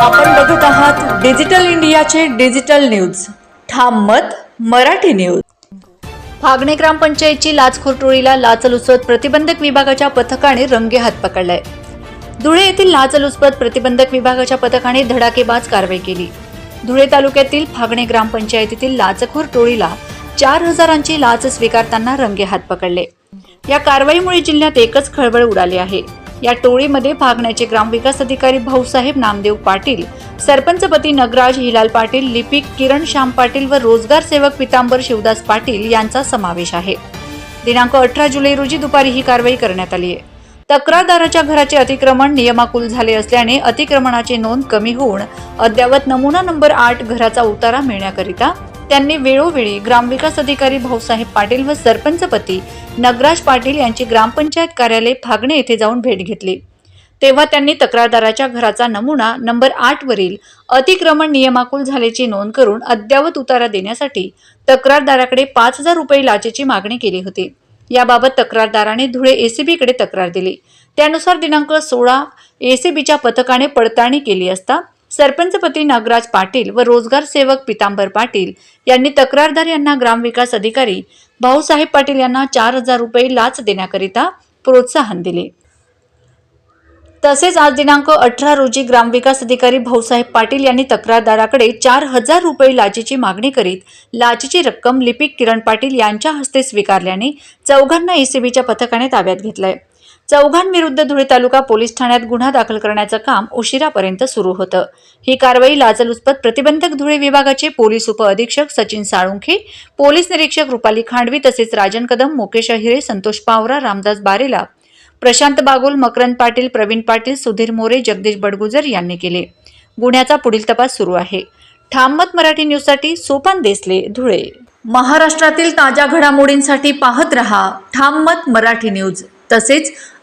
आपण बघत आहात डिजिटल इंडियाचे डिजिटल न्यूज. ठाम मत मराठी न्यूज. फागणे ग्रामपंचायतची लाचखोर टोळीला लाचलुचपत प्रतिबंधक विभागाच्या पथकाने रंगेहात पकडलाय. धुळे येथील लाचलुचपत प्रतिबंधक विभागाच्या पथकाने धडाकेबाज कारवाई केली. धुळे तालुक्यातील फागणे ग्रामपंचायतीतील लाचखोर टोळीला चार हजारांची लाच स्वीकारताना रंगेहात पकडले. या कारवाईमुळे जिल्ह्यात एकच खळबळ उडाली आहे. या टोळीमध्ये भागण्याचे ग्रामविकास अधिकारी भाऊसाहेब नामदेव पाटील सरपंचपती नगराज हिलाल पाटील लिपिक किरण श्याम पाटील व रोजगार सेवक पितांबर शिवदास पाटील यांचा समावेश आहे. दिनांक अठरा जुलै रोजी दुपारी ही कारवाई करण्यात आली आहे. तक्रारदाराच्या घराचे अतिक्रमण नियमाकुल झाले असल्याने अतिक्रमणाची नोंद कमी होऊन अद्यावत नमुना नंबर आठ घराचा उतारा मिळण्याकरिता त्यांनी वेळोवेळी ग्रामविकास अधिकारी भाऊसाहेब पाटील व सरपंचपती नगराज पाटील यांची ग्रामपंचायत कार्यालय फागणे येथे जाऊन भेट घेतली. तेव्हा त्यांनी तक्रारदाराच्या घराचा नमुना नंबर आठ वरील अतिक्रमण नियमाकुल झाल्याची नोंद करून अद्यावत उतारा देण्यासाठी तक्रारदाराकडे पाच हजार रुपये लाचेची मागणी केली होती. याबाबत तक्रारदाराने धुळे एसीबीकडे तक्रार दिली. त्यानुसार दिनांक सोळा एसीबीच्या पथकाने पडताळणी केली असता सरपंचपती नागराज पाटील व रोजगार सेवक पितांबर पाटील यांनी तक्रारदार यांना ग्रामविकास अधिकारी भाऊसाहेब पाटील यांना चार हजार रुपये लाच देण्याकरिता प्रोत्साहन दिले. तसेच आज दिनांक अठरा रोजी ग्रामविकास अधिकारी भाऊसाहेब पाटील यांनी तक्रारदाराकडे चार हजार रुपये लाचेची मागणी करीत लाचेची रक्कम लिपिक किरण पाटील यांच्या हस्ते स्वीकारल्याने चौघांना एसीबीच्या पथकाने ताब्यात घेतलंय. चौघांविरुद्ध धुळे तालुका पोलीस ठाण्यात गुन्हा दाखल करण्याचं काम उशिरापर्यंत सुरू होतं. ही कारवाई लाचलुचपत प्रतिबंधक धुळे विभागाचे पोलीस उपअधीक्षक सचिन साळुंखे पोलीस निरीक्षक रुपाली खांडवी तसेच राजन कदम मुकेश अहिरे संतोष पावरा रामदास बारेला प्रशांत बागुल मकरंद पाटील प्रवीण पाटील सुधीर मोरे जगदीश बडगुजर यांनी केले. गुन्ह्याचा पुढील तपास सुरू आहे. ठाममत मराठी न्यूजसाठी सोपान देसले धुळे. महाराष्ट्रातील ताज्या घडामोडींसाठी पाहत रहा ठाममत मराठी न्यूज. तसेच